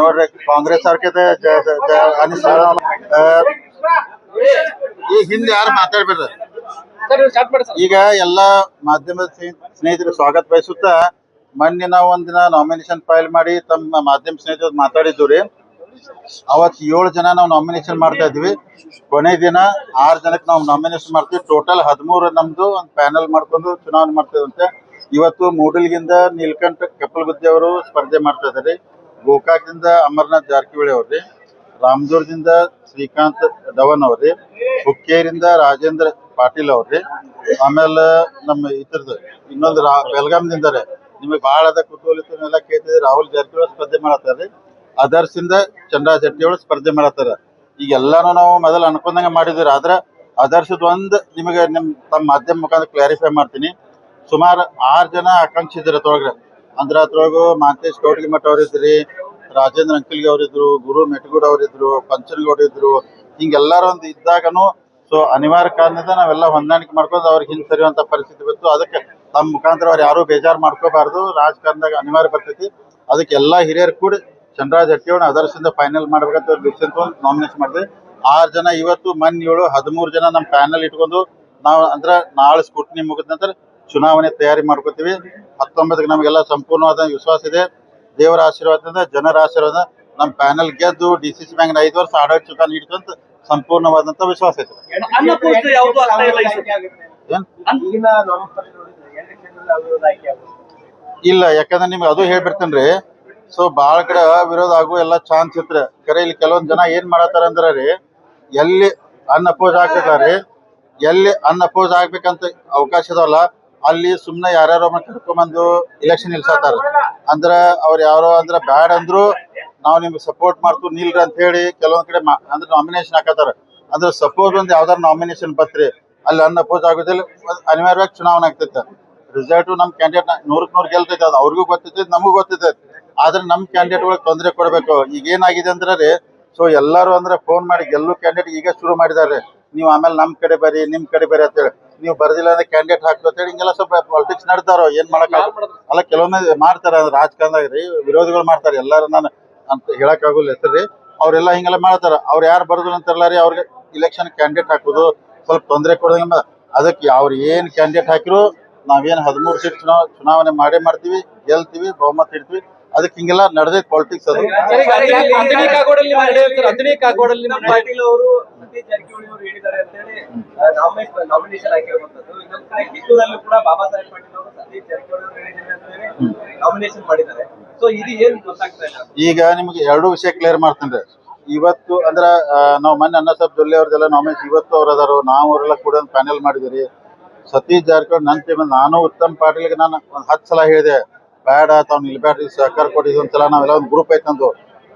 ನೋಡ್ರಿ ಕಾಂಗ್ರೆಸ್ ಅನಿಸ್ತಾರ ಈಗ ಹಿಂದೆ ಯಾರು ಮಾತಾಡ್ಬೇಡ್ರಿ ಈಗ ಎಲ್ಲಾ ಮಾಧ್ಯಮದ ಸ್ನೇಹಿತರಿಗೆ ಸ್ನೇಹಿತರು ಸ್ವಾಗತ ಬಯಸುತ್ತಾ ಮೊನ್ನೆ ನಾವು ಒಂದಿನ ನಾಮಿನೇಷನ್ ಫೈಲ್ ಮಾಡಿ ತಮ್ಮ ಮಾಧ್ಯಮ ಸ್ನೇಹಿತರ ಮಾತಾಡಿದ್ವಿ ರೀ. ಅವತ್ ಏಳು ಜನ ನಾವು ನಾಮಿನೇಷನ್ ಮಾಡ್ತಾ ಇದ್ವಿ. ಕೊನೆ ದಿನ ಆರ್ ಜನಕ್ಕೆ ನಾವು ನಾಮಿನೇಷನ್ ಮಾಡ್ತೀವಿ. ಟೋಟಲ್ ಹದಿಮೂರು ನಮ್ದು ಒಂದು ಪ್ಯಾನಲ್ ಮಾಡ್ಕೊಂಡು ಚುನಾವಣೆ ಮಾಡ್ತೇವಂತೆ ಇವತ್ತು ಮೂಡಲ್ಗಿಂದ ನೀಲ್ಕಂಠ ಕಪ್ಪಲಗುದ್ದಿ ಅವರು ಸ್ಪರ್ಧೆ ಮಾಡ್ತಾ ಇದ್ದಾರೆ ಗೋಕಾಕ್ದಿಂದ ಅಮರ್ನಾಥ್ ಜಾರಕಿಹೊಳಿ ಅವ್ರಿ ರಾಮದುರ್ಗದಿಂದ ಶ್ರೀಕಾಂತ್ ಧವನ್ ಅವ್ರಿ ಹುಕ್ಕೇರಿಂದ ರಾಜೇಂದ್ರ ಪಾಟೀಲ್ ಅವ್ರಿ ಆಮೇಲೆ ನಮ್ಮ ಇತರದ್ದು ಇನ್ನೊಂದು ರಾ ಬೆಳಗಾಂದಿಂದ ರೀ ನಿಮಗೆ ಭಾಳ ಅದ ಕುತೂಹಲಿತನೆಲ್ಲ ಕೇಳ್ತಿದ್ರೆ ರಾಹುಲ್ ಜಾರಕಿಹೊಳಿ ಸ್ಪರ್ಧೆ ಮಾಡತ್ತಾರ್ರಿ. ಅದರ್ಸ್ ಇಂದ ಚಂದ್ರಾ ಸ್ಪರ್ಧೆ ಮಾಡತ್ತಾರ. ಈಗ ಎಲ್ಲಾನು ನಾವು ಮೊದಲು ಅನ್ಕೊಂಡಂಗ ಮಾಡಿದ್ವಿ ಆದ್ರೆ ಅದರ್ಸದ ಒಂದ್ ನಿಮಗೆ ನಿಮ್ ತಮ್ಮ ಮಾಧ್ಯಮ ಮುಖಾಂತರ ಕ್ಲಾರಿಫೈ ಮಾಡ್ತೀನಿ. ಸುಮಾರು ಆರ್ ಜನ ಆಕಾಂಕ್ಷಿ ಇದ್ರ ಅದ್ರೊಳಗ ಅಂದ್ರ ಹತ್ರಗೂ ಮಾಂತೇಶ್ ಮಠ ಅವ್ರ ಇದ್ರಿ ರಾಜೇಂದ್ರ ಅಂಕಲ್ಗಿ ಅವರಿದ್ರು, ಗುರು ಮೆಟಗೂಡ್ ಅವರಿದ್ರು, ಪಂಚನಗೌಡ ಇದ್ರು, ಹಿಂಗೆಲ್ಲಾರು ಒಂದು ಇದ್ದಾಗನು ಸೊ ಅನಿವಾರ್ಯ ಕಾರಣದಿಂದ ನಾವೆಲ್ಲ ಹೊಂದಾಣಿಕೆ ಮಾಡ್ಕೊಂಡು ಅವ್ರಿಗೆ ಹಿಂದೆ ಸರಿಯುವಂತ ಪರಿಸ್ಥಿತಿ ಬಂತು. ಅದಕ್ಕೆ ತಮ್ಮ ಮುಖಾಂತರ ಅವ್ರು ಯಾರು ಬೇಜಾರು ಮಾಡ್ಕೋಬಾರ್ದು. ರಾಜಕಾರಣದಾಗ ಅನಿವಾರ್ಯ ಬರ್ತೈತಿ. ಅದಕ್ಕೆ ಎಲ್ಲಾ ಹಿರಿಯರು ಕೂಡಿ ಚಂದ್ರರಾಜ್ ಹಟ್ಟಿಯವನ್ನ ಅದರ್ಸಿಂದ ಫೈನಲ್ ಮಾಡ್ಬೇಕಂತ ಅವ್ರು ತಗೊಂಡು ನಾಮಿನೇಷನ್ ಮಾಡಿದೆ ಆರು ಜನ ಇವತ್ತು ಮನ್ ಏಳು, ಹದಿಮೂರು ಜನ ನಮ್ಮ ಪ್ಯಾನಲ್ ಇಟ್ಕೊಂಡು ನಾವು ಅಂದ್ರೆ ನಾಳೆ ಸ್ಕೂಟ್ನಿ ಮುಗಿದ ನಂತರ ಚುನಾವಣೆ ತಯಾರಿ ಮಾಡ್ಕೋತೀವಿ. ಹತ್ತೊಂಬತ್ತಕ್ಕೆ ನಮಗೆಲ್ಲ ಸಂಪೂರ್ಣವಾದ ವಿಶ್ವಾಸ ಇದೆ. ದೇವರ ಆಶೀರ್ವಾದದಿಂದ ಜನರ ಆಶೀರ್ವಾದ ನಮ್ಮ ಪ್ಯಾನಲ್ ಗೆದ್ದು ಡಿ ಸಿ ಸಿ ಬ್ಯಾಂಕ್ ಐದು ವರ್ಷ ಆಡಳಿತ ನೀಡ್ಕೊಂತ ಸಂಪೂರ್ಣವಾದಂತ ವಿಶ್ವಾಸ ಐತೆ ಆಗ್ತಾ ಇಲ್ಲ ಯಾಕಂದ್ರೆ ನಿಮ್ಗೆ ಅದು ಹೇಳ್ಬಿಡ್ತೇನ್ರಿ ಸೊ ಬಾಳ ಕಡೆ ವಿರೋಧ ಆಗು ಎಲ್ಲ ಚಾನ್ಸ್ ಇತ್ರಿ ಕರೆ ಇಲ್ಲಿ ಕೆಲವೊಂದ್ ಜನ ಏನ್ ಮಾಡತ್ತಾರ ಅಂದ್ರ ರೀ ಎಲ್ಲಿ ಅನ್ಅಪೋಸ್ ರೀ ಎಲ್ಲಿ ಅನ್ಅಪೋಸ್ ಆಗ್ಬೇಕಂತ ಅವಕಾಶ ಇದಾವಲ್ಲ ಅಲ್ಲಿ ಸುಮ್ನೆ ಯಾರ್ಯಾರೋ ಕರ್ಕೊಂಬಂದು ಇಲೆಕ್ಷನ್ ನಿಲ್ಸತ್ತಾರ. ಅಂದ್ರ ಅವ್ರ ಯಾರೋ ಅಂದ್ರ ಬ್ಯಾಡ್ ಅಂದ್ರು ನಾವ್ ನಿಮ್ಗೆ ಸಪೋರ್ಟ್ ಮಾಡ್ತು ನಿಲ್ರಿ ಅಂತ ಹೇಳಿ ಕೆಲವೊಂದ್ ಕಡೆ ಅಂದ್ರ ನಾಮಿನೇಷನ್ ಹಾಕತ್ತಾರ. ಅಂದ್ರೆ ಸಪೋಸ್ ಒಂದ್ ಯಾವ್ದಾರ ನಾಮಿನೇಷನ್ ಬತ್ರಿ ಅಲ್ಲಿ ಅನ್ಅಪೋಸ್ ಆಗೋದಿಲ್ಲ ಆಗುದಿಲ್ಲ ಅನಿವಾರ್ಯವಾಗಿ ಚುನಾವಣೆ ಆಗ್ತೈತೆ. ರಿಸಲ್ಟ್ ನಮ್ ಕ್ಯಾಂಡಿಡೇಟ್ ನೂರಕ್ ನೂರ್ ಗೆಲ್ತೈತೆ, ಅದು ಅವ್ರಿಗೂ ಗೊತ್ತೈತೆ, ನಮಗೂ ಗೊತ್ತೈತೆ. ಆದ್ರೆ ನಮ್ ಕ್ಯಾಂಡಿಡೇಟ್ ಗಳಿಗೆ ತೊಂದರೆ ಕೊಡ್ಬೇಕು. ಈಗ ಏನಾಗಿದೆ ಅಂದ್ರೆ ರೀ ಸೊ ಎಲ್ಲರೂ ಅಂದ್ರೆ ಫೋನ್ ಮಾಡಿ ಗೆಲ್ಲು ಕ್ಯಾಂಡಿಡೇಟ್ ಈಗ ಶುರು ಮಾಡಿದಾರೆ ನೀವು ಆಮೇಲೆ ನಮ್ ಕಡೆ ಬರ್ರಿ, ನಿಮ್ ಕಡೆ ಬರ್ರಿ ಅಂತೇಳಿ. ನೀವು ಬರ್ದಿಲ್ಲ ಅಂದ್ರೆ ಕ್ಯಾಂಡಿಡೇಟ್ ಹಾಕ್ಬೇಕು ಹೇಳಿ ಹಿಂಗೆಲ್ಲ ಸ್ವಲ್ಪ ಪಾಲಿಟಿಕ್ಸ್ ನಡ್ತಾರೋ ಏನ್ ಮಾಡಕ್ ಅಲ್ಲ ಕೆಲವೊಮ್ಮೆ ಮಾಡ್ತಾರ ಅಂದ್ರೆ ರಾಜಕಾರಣದಾಗ ರೀ ವಿರೋಧಿಗಳು ಮಾಡ್ತಾರೆ. ಎಲ್ಲಾರು ನಾನು ಅಂತ ಹೇಳಕ್ ಆಗುಲ್ಲ ಹೆಸರು ರೀ. ಅವ್ರೆಲ್ಲ ಹಿಂಗೆಲ್ಲ ಮಾಡ್ತಾರ. ಅವ್ರು ಯಾರು ಬರ್ದಿಲ್ಲ ಅಂತಾರಲ್ಲ ರೀ ಅವ್ರಿಗೆ ಇಲೆಕ್ಷನ್ ಕ್ಯಾಂಡಿಡೇಟ್ ಹಾಕೋದು ಸ್ವಲ್ಪ ತೊಂದರೆ ಕೊಡೋದಂಗ ಅದಕ್ಕೆ ಅವ್ರು ಏನ್ ಕ್ಯಾಂಡಿಡೇಟ್ ಹಾಕಿರು ನಾವೇನ್ ಹದಿಮೂರು ಸೀಟ್ ಚುನಾವ ಚುನಾವಣೆ ಮಾಡೇ ಮಾಡ್ತೀವಿ ಗೆಲ್ತೀವಿ ಬಹುಮತ ಇಡ್ತೀವಿ. ಅದಕ್ಕೆ ಹಿಂಗೆಲ್ಲ ನಡೆದೇ ಪಾಲಿಟಿಕ್ಸ್ ಅದು. ಸರಿ, ಈಗ ಅಂಜನಿ- ಅಂಜನಿ ಕಾಗೋಡಲ್ಲಿ ನೀವು ಹೇಳ್ತೀರ, ಅಂಜನಿ ಕಾಗೋಡಲ್ಲಿ ನಿಮ್ಮ ಪಾಟೀಲ್ ಅವರು ಸತೀಶ್ ಜಾರಕಿಹೊಳಿ ಅವರು ಹೇಳಿದ್ದಾರೆ ಅಂತ ಹೇಳಿ ನಾಮಿನೇಷನ್ ಆಗಿರುವಂತದ್ದು ಇನ್ನೊಂದ್ ಕಡೆ ಕಿತ್ತೂರಲ್ಲೂ ಕೂಡ ಬಾಬಾ ಸಾಹೇಬ್ ಪಾಟೀಲ್ ಅವರು ಸತೀಶ್ ಜಾರಕಿಹೊಳಿ ಅವರು ನಾಮಿನೇಷನ್ ಮಾಡಿದ್ದಾರೆ. ಸೊ ಇದು ಏನ್ ಗೊತ್ತಾಗ್ತಾ ಇಲ್ಲ? ಈಗ ನಿಮ್ಗೆ ಎರಡು ವಿಷಯ ಕ್ಲಿಯರ್ ಮಾಡ್ತೇನೆ ಇವತ್ತು ಅಂದ್ರ ನಾವು ಮೊನ್ನೆ ಅನ್ನ ಸಾಬ್ ಜೊಲ್ಲೆ ಅವ್ರದೆಲ್ಲ ನಾಮಿನೇಷನ್ ಇವತ್ತು ಅವ್ರ ಅದಾರು. ನಾವು ಅವರೆಲ್ಲ ಕೂಡ ಪ್ಯಾನೆಲ್ ಮಾಡಿದಿರಿ ಸತೀಶ್ ಜಾರಕಿಹೊಳಿ ನನ್ನ ಟೀಮ್ ನಾನು ಉತ್ತಮ್ ಪಾಟೀಲ್ಗೆ ನಾನು ಒಂದ್ ಹತ್ತು ಸಲ ಹೇಳಿದೆ. ಬೇಡ ತಾವ್ ನಿಲ್ಬೇಡ್ರಿ ಸಹಕಾರ ಕೊಟ್ಟಿದ್ದು ಒಂದ್ಸಲ ನಾವೆಲ್ಲ ಒಂದು ಗ್ರೂಪ್ ಐತಂದು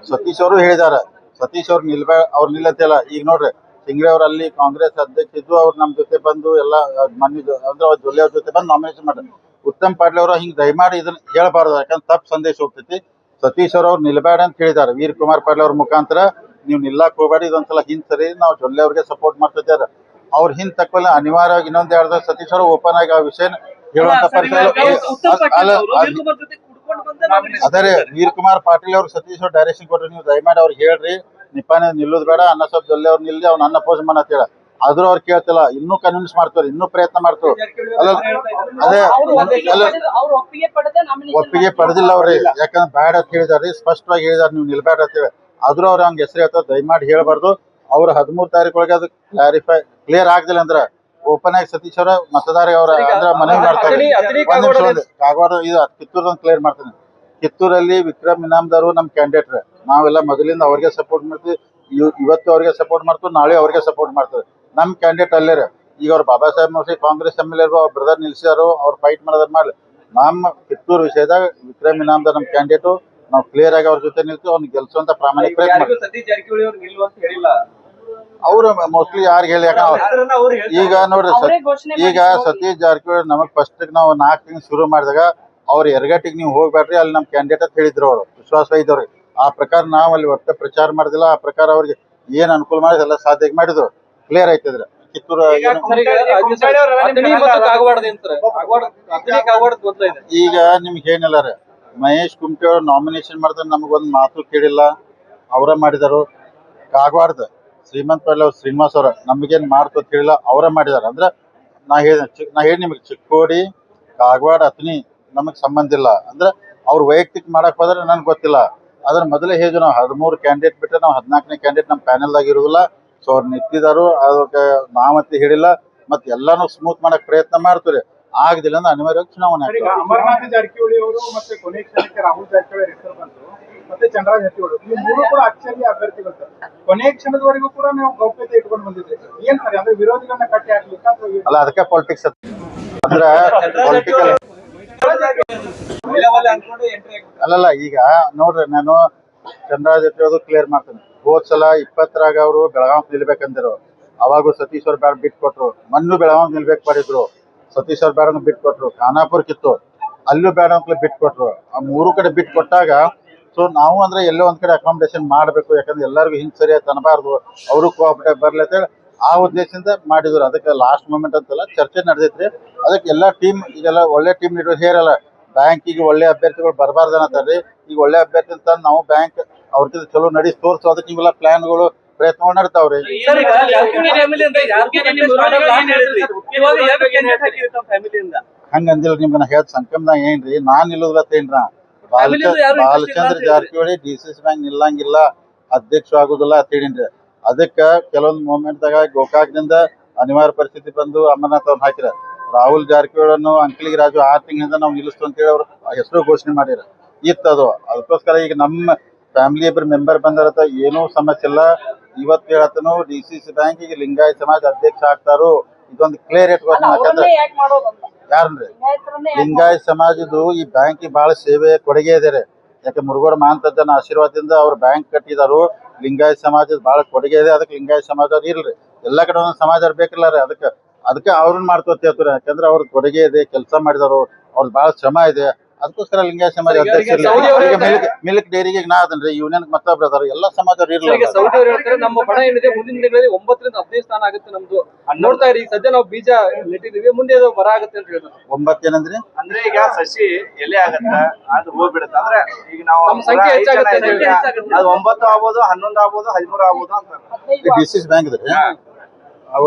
ಸತೀಶ್ ಅವರು ಹೇಳಿದಾರೆ ಸತೀಶ್ ಅವ್ರು ನಿಲ್ಬೇ ಅವ್ರು ನಿಲ್ಲತ್ತಿಲ್ಲ ಈಗ ನೋಡ್ರಿ ಸಿಂಗ್ರೆ ಅವ್ರು ಅಲ್ಲಿ ಕಾಂಗ್ರೆಸ್ ಅಧ್ಯಕ್ಷ ಇದ್ದು ಅವ್ರು ನಮ್ ಜೊತೆ ಬಂದು ಎಲ್ಲ ಮನ್ನಿ ಅಂದ್ರೆ ಅವ್ರ ಜೊಲ್ಲೆ ಅವ್ರ ಜೊತೆ ಬಂದು ನಾಮಿನೇಷನ್ ಮಾಡ್ರಿ ಉತ್ತಮ್ ಪಾಟೀಲ್ ಅವರು ಹಿಂಗ್ ದಯಮಾಡಿ ಇದನ್ನ ಹೇಳ್ಬಾರ್ದು ಯಾಕಂದ್ರೆ ತಪ್ಪು ಸಂದೇಶ ಹೋಗ್ತೈತಿ ಸತೀಶ್ ಅವ್ರು ಅವ್ರು ನಿಲ್ಬೇಡ ಅಂತ ಹೇಳಿದಾರೆ ವೀರ್ ಕುಮಾರ್ ಪಾಟೀಲ್ ಅವ್ರ ಮುಖಾಂತರ ನೀವು ನಿಲ್ಲಕ್ ಹೋಗ್ಬೇಡಿ ಇದೊಂದ್ಸಲ ಹಿಂದ್ ಸರಿ ನಾವು ಜೊಲ್ಲೆ ಅವ್ರಿಗೆ ಸಪೋರ್ಟ್ ಮಾಡ್ತಿದ್ದಾರೆ ಅವ್ರ ಹಿಂದ್ ತಕ್ಕಲ್ಲ ಅನಿವಾರ್ಯವಾಗಿ ಇನ್ನೊಂದ್ ಎರಡು ಸತೀಶ್ ಅವರು ಓಪನ್ ಆಗಿ ಆ ವಿಷಯ ಹೇಳುವಂತ ಪರಿಸ್ಥಿತಿ ಅದೇ ವೀರ್ ಕುಮಾರ್ ಪಾಟೀಲ್ ಅವ್ರು ಸತೀಶ್ ಅವ್ರ ಡೈರೆಕ್ಷನ್ ಕೊಟ್ರಿ ನೀವು ದಯಮಾಡಿ ಅವ್ರಿಗೆ ಹೇಳ್ರಿ. ನಿಪ್ಪಾನೆ ನಿಲ್ಲೋದು ಬೇಡ ಅನ್ನ ಸ್ವಲ್ಪ ಜೊಲ್ಲೆ ಅವ್ರು ನಿಲ್ಲಿ ಅವ್ನ ಅನ್ನ ಪೋಸ್ ಮಾಡ ಹೇಳ. ಆದ್ರೂ ಅವ್ರು ಕೇಳ್ತಿಲ್ಲ ಇನ್ನೂ ಕನ್ವಿನ್ಸ್ ಮಾಡ್ತಾರೆ ಇನ್ನೂ ಪ್ರಯತ್ನ ಮಾಡ್ತಾರೆ. ಅಲ್ಲ ಅದೇ ಅವ್ರು ಒಪ್ಪಿಗೆ ಪಡೆದಿಲ್ಲ ಅವ್ರಿ. ಯಾಕಂದ್ರೆ ಬ್ಯಾಡ ಅಂತ ಹೇಳಿದಾರ್ರಿ ಸ್ಪಷ್ಟವಾಗಿ ಹೇಳಿದಾರೆ ನೀವು ನಿಲ್ಬೇಡ ಅಂತ ಹೇಳಿ. ಆದ್ರೂ ಅವ್ರ ಹಂಗ ಹೆಸರು ಹೇಳ್ತಾರೆ ದಯಮಾಡಿ ಹೇಳ್ಬಾರ್ದು. ಅವ್ರ ಹದಿಮೂರು ತಾರೀಕು ಒಳಗೆ ಅದು ಕ್ಲಾರಿಫೈ ಕ್ಲಿಯರ್ ಆಗ್ದಿಲ್ಲ ಅಂದ್ರೆ ಓಪನ್ ಆಗಿ ಸತೀಶ್ ಅವರ ಮತದಾರ ಅವರ ಅಂದ್ರೆ ಮನವಿ ಮಾಡ್ತಾರೆ. ಕಾಗವಾಡ ಇದು ಕಿತ್ತೂರದೊಂದು ಕ್ಲಿಯರ್ ಮಾಡ್ತೀನಿ. ಕಿತ್ತೂರಲ್ಲಿ ವಿಕ್ರಮ್ ಇನಾಮ್ದಾರು ನಮ್ ಕ್ಯಾಂಡಿಡೇಟ್ ನಾವೆಲ್ಲ ಮೊದಲಿಂದ ಅವ್ರಿಗೆ ಸಪೋರ್ಟ್ ಮಾಡ್ತೀವಿ. ಇವ್- ಇವತ್ತು ಅವ್ರಿಗೆ ಸಪೋರ್ಟ್ ಮಾಡ್ತೀವಿ ನಾಳೆ ಅವ್ರಿಗೆ ಸಪೋರ್ಟ್ ಮಾಡ್ತೀವಿ. ನಮ್ ಕ್ಯಾಂಡಿಡೇಟ್ ಅಲ್ಲೇ ರೀ. ಈಗ ಅವ್ರು ಬಾಬಾ ಸಾಹೇಬ್ ಮೋಸಿ ಕಾಂಗ್ರೆಸ್ ಎಂ ಎಲ್ ಎ ಅವ್ರ ಬ್ರದರ್ ನಿಲ್ಸ್ಯಾರು ಅವ್ರು ಫೈಟ್ ಮಾಡೋದ್ರ ಮಾಡ್ಲಿ ನಮ್ಮ ಕಿತ್ತೂರು ವಿಷಯದಾಗ ವಿಕ್ರಮ್ ಇನಾಮ್ದಾರ್ ನಮ್ ಕ್ಯಾಂಡಿಡೇಟ್ ನಾವು ಕ್ಲಿಯರ್ ಆಗಿ ಅವ್ರ ಜೊತೆ ನಿಲ್ತೀವಿ ಅವ್ನ ಗೆಲ್ಸುವಂತ ಪ್ರಾಮಾಣಿಕ ಪ್ರಯತ್ನ ಯಾರಿಗೂ ಮಾಡ್ತೀವಿ ಸತೀಶ್ ಜಾರಕಿಹೊಳಿ ಅವರು ನಿಲ್ಲು ಅಂತ ಹೇಳಿಲ್ಲ. ಅವ್ರು ಮೋಸ್ಟ್ಲಿ ಯಾರು ಹೇಳಿ ಯಾಕಂದ್ರೆ ಹೆಸರನ್ನ ಅವ್ರು ಹೇಳ್ತಾರೆ. ಈಗ ನೋಡ್ರಿ ಅವರೇ ಸತ್- ಘೋಷಣೆ ಈಗ. ಸತೀಶ್ ಜಾರಕಿಹೊಳಿ ನಮಗ್ ಫಸ್ಟ್ ನಾವು ನಾಲ್ಕು ತಿಂಗಳು ಶುರು ಮಾಡಿದಾಗ ಅವ್ರ ಎರಗಟ್ಟಿಗೆ ನೀವು ಹೋಗ್ಬೇಡ್ರಿ ಅಲ್ಲಿ ನಮ್ ಕ್ಯಾಂಡಿಡೇಟ್ ಅಂತ ಹೇಳಿದ್ರು ಅವರು. ವಿಶ್ವಾಸ ಇದ್ದವ್ರಿಗೆ ಆ ಪ್ರಕಾರ ನಾವು ಅಲ್ಲಿ ಒಟ್ಟ ಪ್ರಚಾರ ಮಾಡಿದಿಲ್ಲ ಆ ಪ್ರಕಾರ ಅವ್ರಿಗೆ ಏನ್ ಅನುಕೂಲ ಮಾಡಿದ ಎಲ್ಲ ಸಾಧ್ಯ ಮಾಡಿದ್ರು. ಕ್ಲಿಯರ್ ಆಯ್ತಿದ್ರೆ ಕಿತ್ತೂರು ಈಗ ನಿಮ್ಗೆ ಏನಿಲ್ಲ ರೀ. ಮಹೇಶ್ ಕುಮಟೆ ಅವ್ರು ನಾಮಿನೇಷನ್ ಮಾಡಿದ್ರೆ ನಮಗೊಂದು ಮಾತು ಕೇಳಿಲ್ಲ. ಅವರ ಮಾಡಿದರು. ಕಾಗವಾಡದ ಶ್ರೀಮಂತ ಪಾಟೀಲ್ ಅವ್ರು ಶ್ರೀನಿವಾಸ್ ಅವ್ರ ನಮಗೇನು ಮಾಡ್ತು ಅಂತ ಹೇಳಿಲ್ಲ ಅವರೇ ಮಾಡಿದಾರೆ. ಅಂದ್ರೆ ನಾ ಹೇಳ ನಾ ಹೇಳಿ ನಿಮಗೆ ಚಿಕ್ಕೋಡಿ ಕಾಗವಾಡ ಅತ್ನಿ ನಮಗೆ ಸಂಬಂಧ ಇಲ್ಲ. ಅಂದ್ರೆ ಅವ್ರು ವೈಯಕ್ತಿಕ ಮಾಡಕ್ ಹೋದ್ರೆ ನನ್ಗೆ ಗೊತ್ತಿಲ್ಲ. ಅದ್ರ ಮೊದಲೇ ಹೇಗೆ ನಾವು ಹದಿಮೂರು ಕ್ಯಾಂಡಿಡೇಟ್ ಬಿಟ್ಟರೆ ನಾವು ಹದಿನಾಲ್ಕನೇ ಕ್ಯಾಂಡಿಡೇಟ್ ನಮ್ಮ ಪ್ಯಾನೆಲ್ದಾಗ ಇರುವುದಿಲ್ಲ ಸೊ ಅವ್ರು ನಿಂತಿದ್ದಾರು ಅದಕ್ಕೆ ನಾವಂತ ಹೇಳಿಲ್ಲ. ಮತ್ತೆ ಎಲ್ಲಾನು ಸ್ಮೂತ್ ಮಾಡಕ್ ಪ್ರಯತ್ನ ಮಾಡ್ತೀವಿ ಆಗದಿಲ್ಲ ಅಂದ್ರೆ ಅನಿವಾರ್ಯ ಚುನಾವಣೆ ಅಮರನಾಥ ಜಾರಕಿಹೊಳಿ ಅವರು ಮತ್ತೆ ಕೊನೆ ಕ್ಷಣಕ್ಕೆ ರಾಹುಲ್ ಜಾರಕಿಹೊಳಿ ಹೆಸರು ಬಂತು ಮತ್ತೆ ಚಂದ್ರರಾಜ್ ಜಾರಕಿಹೊಳಿ ಈ ಮೂರು ಕೂಡ ಅಭ್ಯರ್ಥಿಗಳು ಕೊನೆ ಕ್ಷಣದವರೆಗೂ ಕೂಡ ನಾವು ಗೌಪ್ಯತೆ ಇಟ್ಕೊಂಡು ಬಂದಿದ್ರಿ ಸರ್. ಏನ್ ಸರ್ ಅಂದ್ರೆ ವಿರೋಧಿಗಳನ್ನ ಕಟ್ಟಿ ಹಾಕ್ಲಿಕ್ಕೆ ಅಲ್ಲ ಅದಕ್ಕೆ ಪಾಲಿಟಿಕ್ಸ್ ಅಂದ್ರೆ ಪೊಲಿಟಿಕಲ್ ಅಲ್ಲಲ್ಲ, ಈಗ ನೋಡ್ರಿ, ನಾನು ಚಂದ್ರಾಜ್ ಅದು ಕ್ಲಿಯರ್ ಮಾಡ್ತೇನೆ. ಹೋದ್ ಸಲ ಇಪ್ಪತ್ತರಾಗ ಅವರು ಬೆಳಗಾವ್ ನಿಲ್ಬೇಕಂದ್ರು ಅವಾಗೂ ಸತೀಶ್ ಅವ್ರ ಬ್ಯಾಡ ಕೊಟ್ರು. ಮಣ್ಣು ಬೆಳಗಾವ್ ನಿಲ್ಬೇಕು ಮಾಡಿದ್ರು. ಸತೀಶ್ ಅವ್ರ ಬ್ಯಾಡ ಬಿಟ್ಟು ಕೊಟ್ರು. ಖಾನಾಪುರ್ ಕಿತ್ತು. ಅಲ್ಲೂ ಬೇಡ ಅಂತ ಬಿಟ್ಟು ಕೊಟ್ರು. ಆ ಮೂರು ಕಡೆ ಬಿಟ್ ಕೊಟ್ಟಾಗ ಸೊ ನಾವು ಅಂದ್ರೆ ಎಲ್ಲೋ ಒಂದ್ ಕಡೆ ಅಕಾಮಿಡೇಷನ್ ಮಾಡಬೇಕು, ಯಾಕಂದ್ರೆ ಎಲ್ಲರಿಗೂ ಹಿಂಗ್ ಸರಿಯಾಗಿ ತನಬಾರ್ದು ಅವರು ಕೋಆಪರೇಟಿವ್ ಬರ್ಲಿ ಅಂತ ಹೇಳಿ ಆ ಉದ್ದೇಶದಿಂದ ಮಾಡಿದ್ರು. ಅದಕ್ಕೆ ಲಾಸ್ಟ್ ಮೂಮೆಂಟ್ ಅಂತಲ್ಲ ಚರ್ಚೆ ನಡೆದೈತ್ರಿ ಅದಕ್ಕೆ ಎಲ್ಲಾ ಟೀಮ್ ಇದೆಲ್ಲ ಒಳ್ಳೆ ಟೀಮ್ ಲೀಡರ್ ಹೇರಲ್ಲ ಬ್ಯಾಂಕಿಗೆ ಒಳ್ಳೆ ಅಭ್ಯರ್ಥಿಗಳು ಬರಬಾರ್ದು ಅನ್ನತ್ತಾರೆ ಈಗ ಒಳ್ಳೆ ಅಭ್ಯರ್ಥಿ ಅಂತ ನಾವು ಬ್ಯಾಂಕ್ ಅವ್ರಕಿಂತ ಚಲೋ ನಡೆಸಿ ತೋರ್ಸೋದಕ್ಕೆ ಇವೆಲ್ಲ ಪ್ಲಾನ್ಗಳು ಪ್ರಯತ್ನಗಳು ನಡ್ತಾವ್ರಿ ಹಂಗಂದಿಲ್ಲ ನಿಮ್ಗೆ ನಾ ಹೇಳ್ ಸಂಕಮ್ದಾಗ ಏನ್ರಿ? ನಾನ್ ಇಲ್ಲದ್ರೇನ್ರ Balachandra Jarkiholi D C C bank ನಿಲ್ಲಂಗಿಲ್ಲ. ಅಧ್ಯಕ್ಷ ಆಗುದಿಲ್ಲ ಅಂತ ಹೇಳಿನ್ರಿ. ಅದಕ್ಕ ಕೆಲವೊಂದು ಮೂಮೆಂಟ್ದಾಗ ಗೋಕಾಕ್ನಿಂದ ಅನಿವಾರ್ಯ ಪರಿಸ್ಥಿತಿ ಬಂದು ಅಮರನಾಥ್ ಅವ್ರನ್ನ ಹಾಕಿರ. ರಾಹುಲ್ ಜಾರಕಿಹೊಳಿಯನ್ನು ಅಂಕಲಿಗೆ ರಾಜು ಆರು ತಿಂಗಳಿಂದ ನಾವು ನಿಲ್ಲಿಸ್ತು ಅಂತೇಳಿ ಅವ್ರು ಹೆಸರು ಘೋಷಣೆ ಮಾಡಿರ. ಇತ್ತದು ಅದಕ್ಕೋಸ್ಕರ ಈಗ ನಮ್ಮ ಫ್ಯಾಮಿಲಿ ಇಬ್ಬರು ಮೆಂಬರ್ ಬಂದಾರತ ಏನೂ ಸಮಸ್ಯೆ ಇಲ್ಲ. ಇವತ್ತು ಹೇಳತ್ತನು ಡಿ ಸಿ ಸಿ ಬ್ಯಾಂಕಿಗೆ ಲಿಂಗಾಯತ್ ಸಮಾಜ ಅಧ್ಯಕ್ಷ ಆಗ್ತಾರು. ಇದೊಂದು ಕ್ಲಿಯರ್ ಇಟ್ಕೊಂಡು ಯಾಕಂದ್ರೆ ಲಿಂಗಾಯತ ಯಾರನ್ರಿ ಲಿಂಗಾಯತ್ ಸಮಾಜದ್ದು ಈ ಬ್ಯಾಂಕಿಗೆ ಬಹಳ ಸೇವೆ ಕೊಡುಗೆ ಇದೆ ಯಾಕೆ ಮುರುಗೋಡ ಮಹಾಂತಜ್ಜನ ಆಶೀರ್ವಾದದಿಂದ ಅವ್ರು ಬ್ಯಾಂಕ್ ಕಟ್ಟಿದಾರು. ಲಿಂಗಾಯತ್ ಸಮಾಜದ ಬಹಳ ಕೊಡುಗೆ ಇದೆ. ಅದಕ್ಕೆ ಲಿಂಗಾಯತ್ ಸಮಾಜ ಇಲ್ರಿ ಎಲ್ಲ ಕಡೆ ಒಂದೊಂದು ಸಮಾಜ ಅವ್ರು ಬೇಕಿಲ್ಲ ರೀ. ಅದಕ್ಕೆ ಅದಕ್ಕೆ ಅವ್ರನ್ನ ಮಾಡ್ಕೋತೀವಿ ಯಾಕಂದ್ರೆ ಅವ್ರ ಕೊಡುಗೆ ಇದೆ, ಕೆಲಸ ಮಾಡಿದಾರು ಅವ್ರದ್ದು ಬಹಳ ಶ್ರಮ ಇದೆ. ಅದಕ್ಕೋಸ್ಕರ ಲಿಂಗಾಯತ್ ಸಮಾಜ ಈಗ ಅಧ್ಯಕ್ಷ ಮಿಲ್ಕ್ ಡೈರಿಗೆ ನಾ ಅದನ್ರಿ. ಯೂನಿಯನ್ ಮತ್ತೊಬ್ರು ಅದಾರ. ಎಲ್ಲ ಸಮಾಜ ಇರ್ಲಿಲ್ಲ ಸೌದಿ ಅವರು ಹೇಳ್ತಾರೆ ನಮ್ಮ ಬಣ ಏನಿದೆ ಮುಂದಿನ ದಿನಗಳಲ್ಲಿ ಒಂಬತ್ತರಿಂದ ಹದಿನೈದು ಸ್ಥಾನ ಆಗುತ್ತೆ ನಮ್ದು. ನೋಡ್ತಾ ಇರಿ ಸದ್ಯ ನಾವು ಬೀಜ ನೆಟ್ಟಿದೀವಿ ಮುಂದೆ ಅದು ಬರ ಆಗುತ್ತೆ ಅಂತ ಹೇಳಿದ್ರು. ಒಂಬತ್ತು ಏನಂದ್ರಿ? ಅಂದ್ರೆ ಈಗ ಸಸಿ ಎಲೆ ಆಗತ್ತ? ಅದು ಹೋಗ್ಬಿಡುತ್ತೆ? ಅಂದ್ರೆ ಈಗ ನಾವು ನಮ್ಮ ಸಂಖ್ಯೆ ಹೆಚ್ಚಾಗುತ್ತೆ. ಅದು ಒಂಬತ್ತು ಆಗ್ಬೋದು ಹನ್ನೊಂದು ಆಗ್ಬೋದು ಹದಿಮೂರು ಆಗ್ಬೋದು ಅಂತ. ಹದಿನೈದು ಡಿ ಸಿ ಸಿ ಬ್ಯಾಂಕ್ ಇದ್ರಿ?